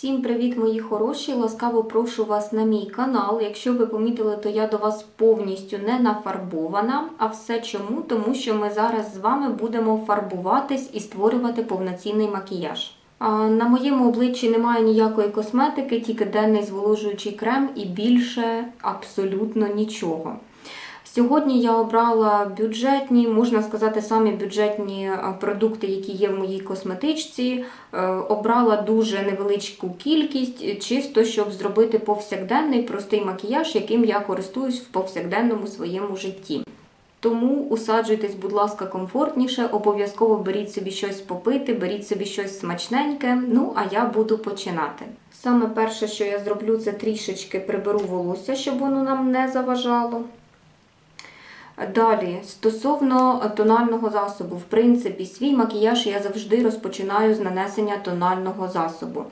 Всім привіт, мої хороші! Ласкаво прошу вас на мій канал. Якщо ви помітили, то я до вас повністю не нафарбована. А все чому? Тому що ми зараз з вами будемо фарбуватись і створювати повноцінний макіяж. На моєму обличчі немає ніякої косметики, тільки денний зволожуючий крем і більше абсолютно нічого. Сьогодні я обрала бюджетні, можна сказати, самі бюджетні е, продукти, які є в моїй косметичці. Е, Обрала дуже невеличку кількість, е, чисто щоб зробити повсякденний простий макіяж, яким я користуюсь в повсякденному своєму житті. Тому усаджуйтесь, будь ласка, комфортніше, обов'язково беріть собі щось попити, беріть собі щось смачненьке. Ну а я буду починати. Саме перше, що я зроблю, це трішечки приберу волосся, щоб воно нам не заважало. Далі, стосовно тонального засобу, в принципі, свій макіяж я завжди розпочинаю з нанесення тонального засобу.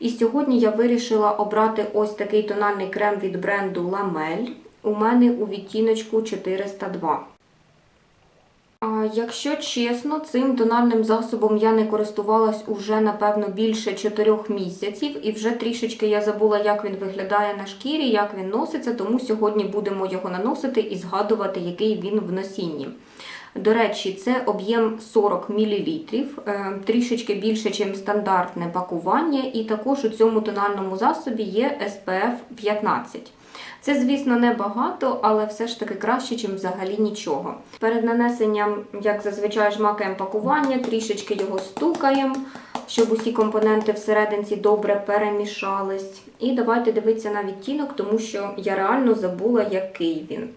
І сьогодні я вирішила обрати ось такий тональний крем від бренду Ламель. У мене у відтіночку 402. Якщо чесно, цим тональним засобом я не користувалась уже, напевно, більше 4 місяців, і вже трішечки я забула, як він виглядає на шкірі, як він носиться, тому сьогодні будемо його наносити і згадувати, який він в носінні. До речі, це об'єм 40 мл, е, трішечки більше, ніж стандартне пакування, і також у цьому тональному засобі є SPF 15. Це, звісно, не багато, але все ж таки краще, ніж взагалі нічого. Перед нанесенням, як зазвичай, жмакаємо пакування, трішечки його стукаємо, щоб усі компоненти всерединці добре перемішались. І давайте дивитися на відтінок, тому що я реально забула, який він.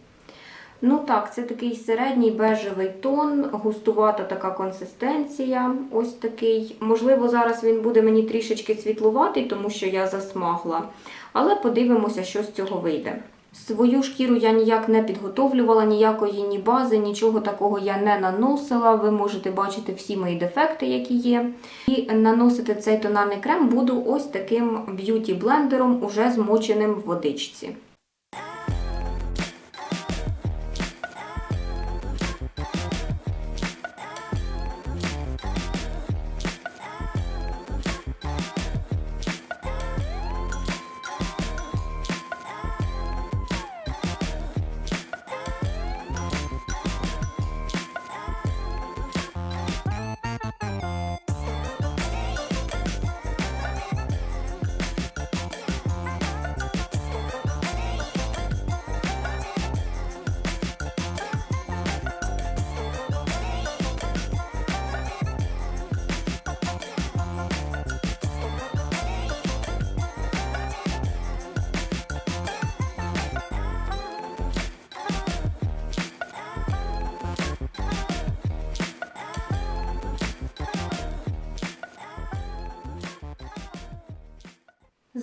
Ну так, це такий середній бежевий тон, густувата така консистенція. Ось такий. Можливо, зараз він буде мені трішечки світлуватий, тому що я засмагла. Але подивимося, що з цього вийде. Свою шкіру я ніяк не підготовлювала, ніякої ні бази, нічого такого я не наносила. Ви можете бачити всі мої дефекти, які є. І наносити цей тональний крем буду ось таким б'юті-блендером, уже змоченим в водичці.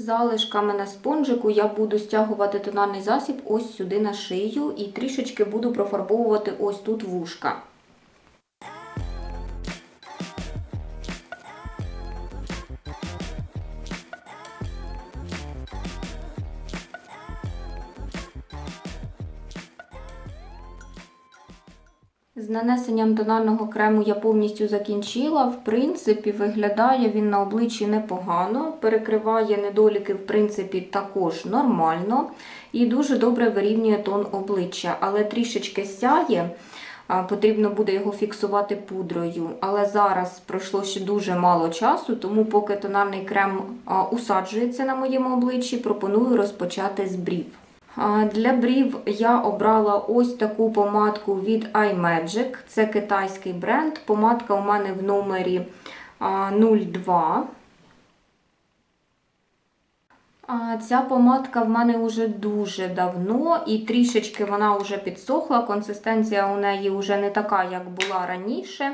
Залишками на спонжику я буду стягувати тональний засіб ось сюди на шию і трішечки буду профарбовувати ось тут вушка. З нанесенням тонального крему я повністю закінчила. В принципі, виглядає він на обличчі непогано, перекриває недоліки, в принципі, також нормально і дуже добре вирівнює тон обличчя, але трішечки сяє. Потрібно буде його фіксувати пудрою. Але зараз пройшло ще дуже мало часу, тому поки тональний крем усаджується на моєму обличчі, пропоную розпочати з брів. Для брів я обрала ось таку помадку від iMagic. Це китайський бренд. Помадка у мене в номері 02. Ця помадка в мене вже дуже давно і трішечки вона вже підсохла. Консистенція у неї вже не така, як була раніше.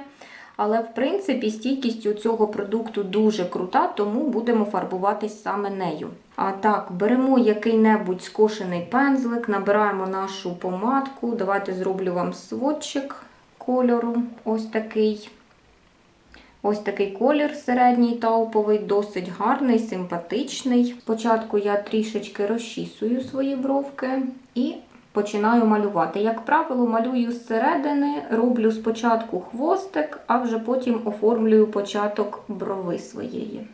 Але, в принципі, стійкість у цього продукту дуже крута, тому будемо фарбуватись саме нею. А так, беремо який-небудь скошений пензлик, набираємо нашу помадку. Давайте зроблю вам сводчик кольору. Ось такий. Ось такий колір середній тауповий, досить гарний, симпатичний. Спочатку я трішечки розчісую свої бровки і починаю малювати. Як правило, малюю зсередини, роблю спочатку хвостик, а вже потім оформлюю початок брови своєї.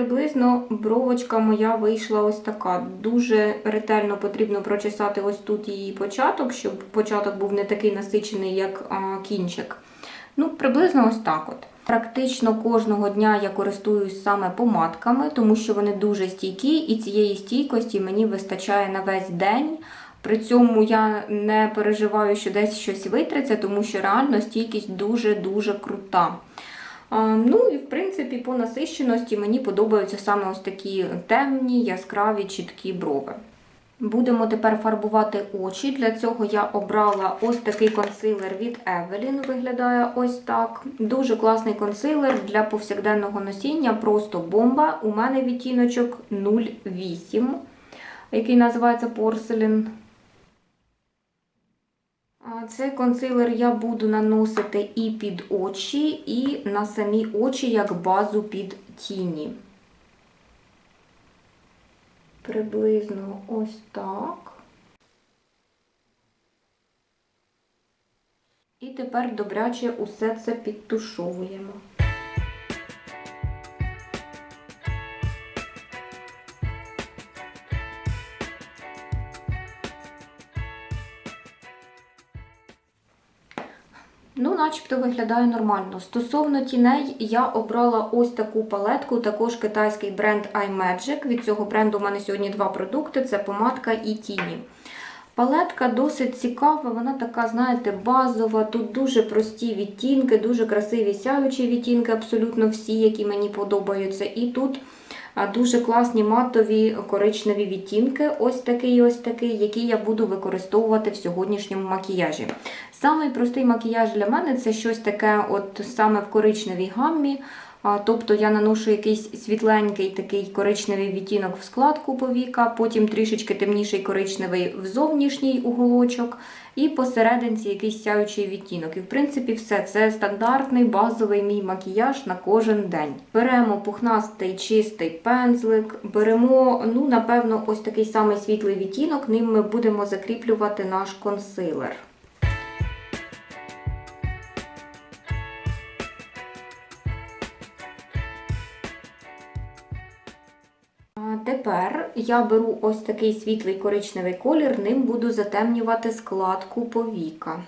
Приблизно бровочка моя вийшла ось така. Дуже ретельно потрібно прочесати ось тут її початок, щоб початок був не такий насичений, як а, кінчик. Ну, приблизно ось так от. Практично кожного дня я користуюсь саме помадками, тому що вони дуже стійкі, і цієї стійкості мені вистачає на весь день. При цьому я не переживаю, що десь щось витриться, тому що реально стійкість дуже-дуже крута. Ну і в принципі по насищеності мені подобаються саме ось такі темні, яскраві, чіткі брови. Будемо тепер фарбувати очі. Для цього я обрала ось такий консилер від Evelyn. Виглядає ось так. Дуже класний консилер для повсякденного носіння, просто бомба. У мене відтіночок 08, який називається Porcelain. Цей консилер я буду наносити і під очі, і на самі очі як базу під тіні. Приблизно ось так. І тепер добряче усе це підтушовуємо. Ну, начебто виглядає нормально. Стосовно тіней, я обрала ось таку палетку, також китайський бренд iMagic. Від цього бренду у мене сьогодні два продукти: це помадка і тіні. Палетка досить цікава, вона така, знаєте, базова. Тут дуже прості відтінки, дуже красиві сяючі відтінки, абсолютно всі, які мені подобаються. І тут дуже класні матові коричневі відтінки, ось такий ось такий, які я буду використовувати в сьогоднішньому макіяжі. Самий простий макіяж для мене це щось таке, от саме в коричневій гаммі. Тобто я наношу якийсь світленький такий коричневий відтінок в складку повіка, потім трішечки темніший коричневий в зовнішній уголочок, і посерединці якийсь сяючий відтінок. І в принципі все це стандартний базовий мій макіяж на кожен день. Беремо пухнастий чистий пензлик, беремо, ну, напевно, ось такий самий світлий відтінок, ним ми будемо закріплювати наш консилер. Тепер я беру ось такий світлий коричневий колір, ним буду затемнювати складку повіка.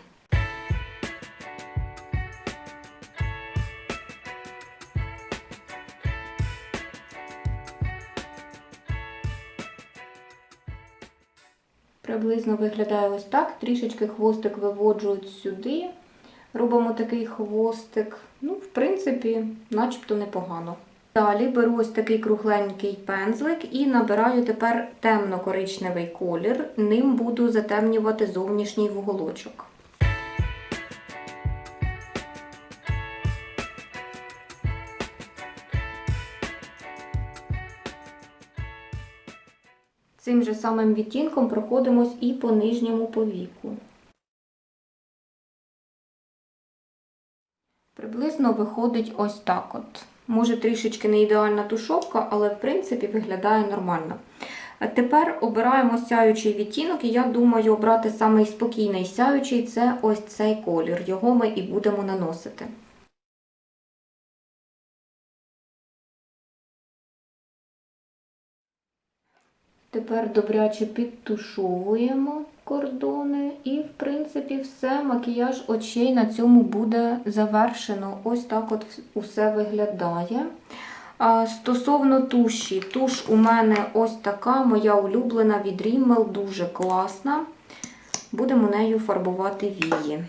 Приблизно виглядає ось так. Трішечки хвостик виводжу сюди. Робимо такий хвостик. Ну, в принципі, начебто непогано. Далі беру ось такий кругленький пензлик і набираю тепер темно-коричневий колір. Ним буду затемнювати зовнішній вуголочок. Цим же самим відтінком проходимось і по нижньому повіку. Приблизно виходить ось так от. Може трішечки не ідеальна тушовка, але в принципі виглядає нормально. Тепер обираємо сяючий відтінок, і я думаю обрати самий спокійний сяючий це ось цей колір. Його ми і будемо наносити. Тепер добряче підтушовуємо кордони і, в принципі, все, макіяж очей на цьому буде завершено. Ось так от усе виглядає. Стосовно туші, туш у мене ось така, моя улюблена від Rimmel, дуже класна. Будемо нею фарбувати вії.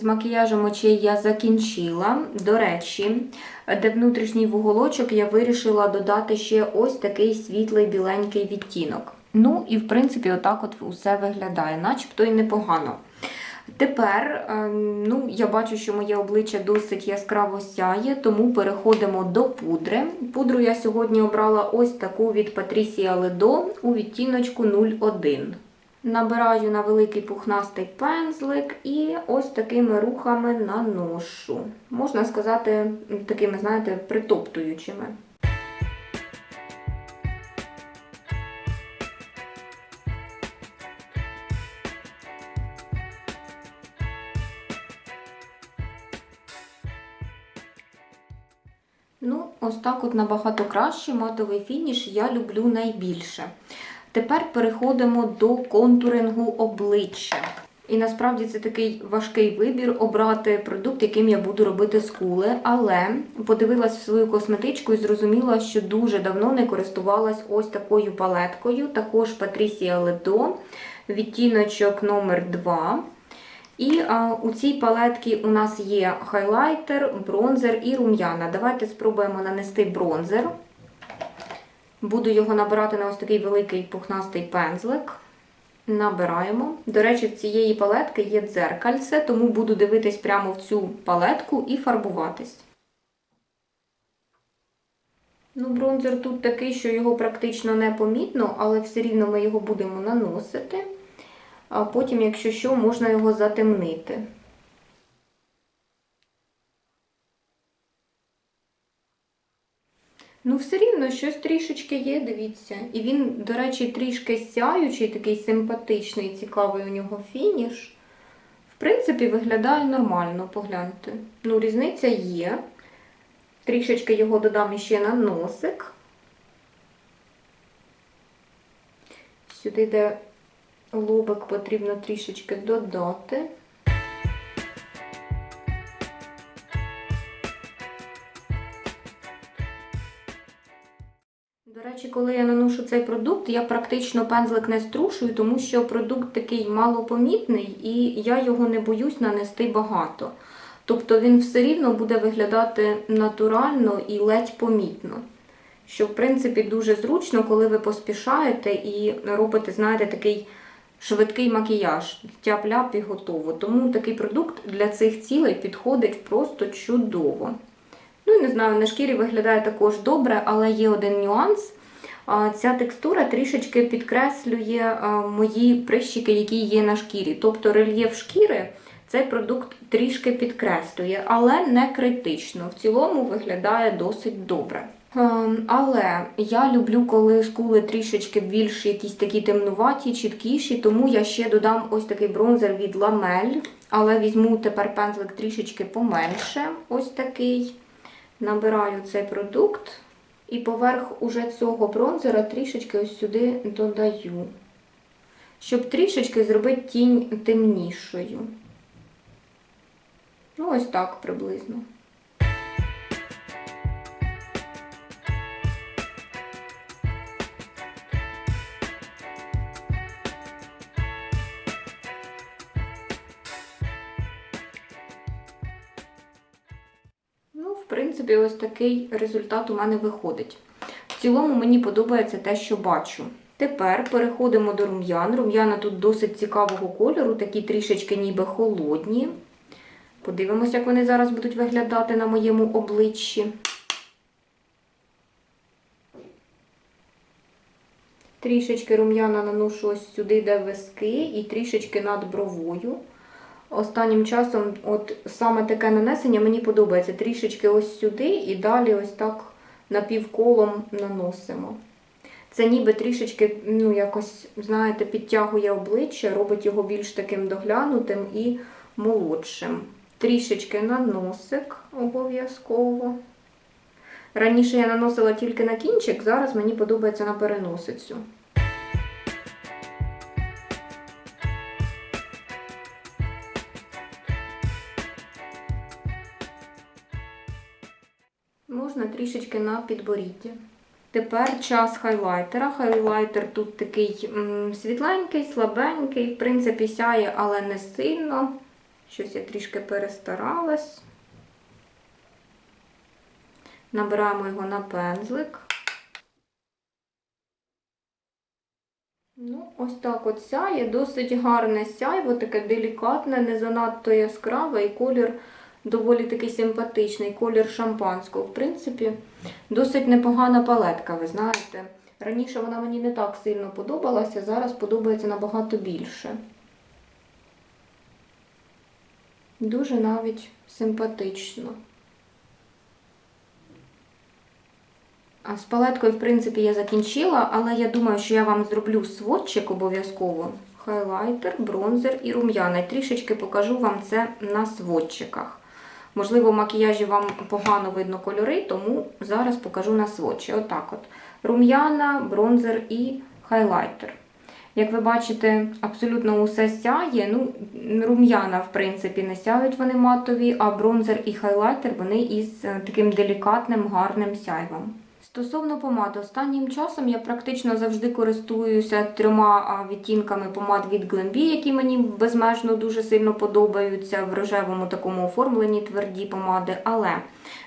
З макіяжем очей я закінчила. До речі, де внутрішній вуголочок я вирішила додати ще ось такий світлий біленький відтінок. Ну і в принципі, отак от усе виглядає, начебто і непогано. Тепер, ем, ну, я бачу, що моє обличчя досить яскраво сяє, тому переходимо до пудри. Пудру я сьогодні обрала ось таку від Patricia Ledo у відтіночку 01. Набираю на великий пухнастий пензлик і ось такими рухами наношу. Можна сказати, такими, знаєте, притоптуючими. Ну, ось так от набагато краще матовий фініш я люблю найбільше. Тепер переходимо до контурингу обличчя. І насправді це такий важкий вибір обрати продукт, яким я буду робити скули. Але подивилась в свою косметичку і зрозуміла, що дуже давно не користувалась ось такою палеткою. Також Patricia Ledo, відтіночок номер 2 і а, у цій палетці у нас є хайлайтер, бронзер і рум'яна. Давайте спробуємо нанести бронзер. Буду його набирати на ось такий великий пухнастий пензлик. Набираємо. До речі, в цієї палетки є дзеркальце, тому буду дивитись прямо в цю палетку і фарбуватись. Ну, бронзер тут такий, що його практично не помітно, але все рівно ми його будемо наносити. А потім, якщо що, можна його затемнити. Ну, все рівно щось трішечки є, дивіться. І він, до речі, трішки сяючий, такий симпатичний, цікавий у нього фініш. В принципі, виглядає нормально, погляньте. Ну, різниця є. Трішечки його додам іще на носик. Сюди, де лобик потрібно трішечки додати. Коли я наношу цей продукт, я практично пензлик не струшую, тому що продукт такий малопомітний і я його не боюсь нанести багато. Тобто він все рівно буде виглядати натурально і ледь помітно. Що, в принципі, дуже зручно, коли ви поспішаєте і робите, знаєте, такий швидкий макіяж. Тяп-ляп і готово. Тому такий продукт для цих цілей підходить просто чудово. Ну, не знаю, на шкірі виглядає також добре, але є один нюанс. Ця текстура трішечки підкреслює мої прищики, які є на шкірі. Тобто рельєф шкіри цей продукт трішки підкреслює, але не критично. В цілому виглядає досить добре. Ем, Але я люблю, коли скули трішечки більш якісь такі темнуваті, чіткіші, тому я ще додам ось такий бронзер від Ламель. Але візьму тепер пензлик трішечки поменше. Ось такий. Набираю цей продукт. І поверх уже цього бронзера трішечки ось сюди додаю. Щоб трішечки зробити тінь темнішою. Ну, ось так приблизно. Принципі, ось такий результат у мене виходить. В цілому мені подобається те, що бачу. Тепер переходимо до рум'ян. Рум'яна тут досить цікавого кольору, такі трішечки ніби холодні. Подивимося, як вони зараз будуть виглядати на моєму обличчі. Трішечки рум'яна наношу ось сюди, де виски, і трішечки над бровою. Останнім часом, от саме таке нанесення мені подобається. Трішечки ось сюди і далі ось так напівколом наносимо. Це ніби трішечки, ну, якось, знаєте, підтягує обличчя, робить його більш таким доглянутим і молодшим. Трішечки на носик обов'язково. Раніше я наносила тільки на кінчик, зараз мені подобається на переносицю. Можна трішечки на підборіддя. Тепер час хайлайтера. Хайлайтер тут такий світленький, слабенький, в принципі, сяє, але не сильно. Щось я трішки перестаралась. Набираємо його на пензлик. Ну, ось так от сяє, досить гарне сяйво, таке делікатне, не занадто яскраве, і колір доволі такий симпатичний, колір шампанського. В принципі, досить непогана палетка, ви знаєте. Раніше вона мені не так сильно подобалася, зараз подобається набагато більше. Дуже навіть симпатично. А з палеткою, в принципі, я закінчила, але я думаю, що я вам зроблю сводчик обов'язково. Хайлайтер, бронзер і рум'яна. Трішечки покажу вам це на сводчиках. Можливо, в макіяжі вам погано видно кольори, тому зараз покажу на свочі. Отак от. Рум'яна, бронзер і хайлайтер. Як ви бачите, абсолютно усе сяє. Ну, рум'яна, в принципі, не сяють вони матові, а бронзер і хайлайтер вони із е, таким делікатним, гарним сяйвом. Стосовно помади, останнім часом я практично завжди користуюся трьома відтінками помад від Glambi, які мені безмежно дуже сильно подобаються в рожевому такому оформленні тверді помади. Але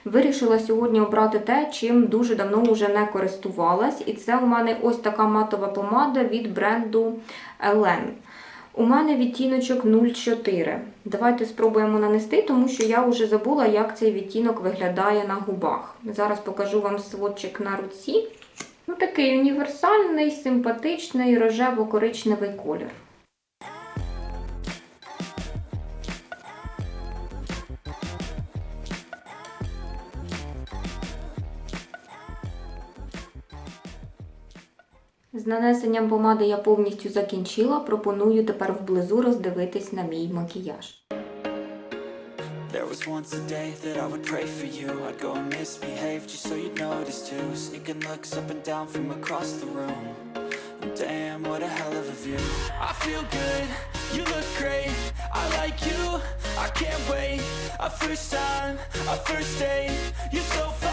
вирішила сьогодні обрати те, чим дуже давно вже не користувалась. І це у мене ось така матова помада від бренду Elen. У мене відтіночок 04. Давайте спробуємо нанести, тому що я вже забула, як цей відтінок виглядає на губах. Зараз покажу вам сводчик на руці. Ну, такий універсальний, симпатичний, рожево-коричневий колір. З нанесенням помади я повністю закінчила. Пропоную тепер вблизу роздивитись на мій макіяж. There was once a day that I would pray for you I'd go and misbehave just so you'd notice too Sneaking looks up and down from across the room damn, what a hell of a view I feel good, you look great I like you, I can't wait A first time, a first date You're so fine,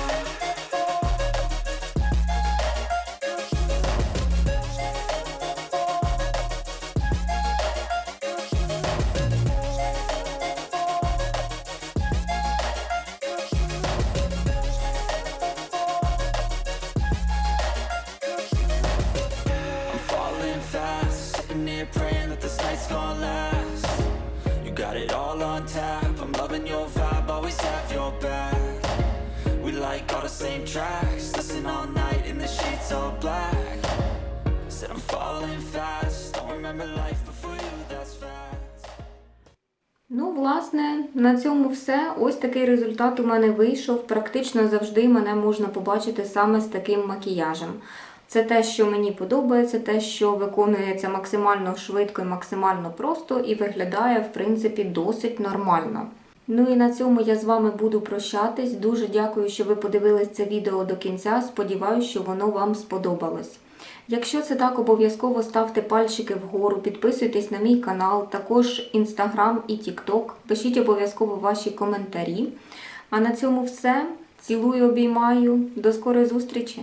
Ну, власне, на цьому все. Ось такий результат у мене вийшов. Практично завжди мене можна побачити саме з таким макіяжем. Це те, що мені подобається, те, що виконується максимально швидко і максимально просто, і виглядає, в принципі, досить нормально. Ну і на цьому я з вами буду прощатись. Дуже дякую, що ви подивились це відео до кінця. Сподіваюсь, що воно вам сподобалось. Якщо це так, обов'язково ставте пальчики вгору, підписуйтесь на мій канал, також інстаграм і тікток. Пишіть обов'язково ваші коментарі. А на цьому все. Цілую, обіймаю. До скорої зустрічі!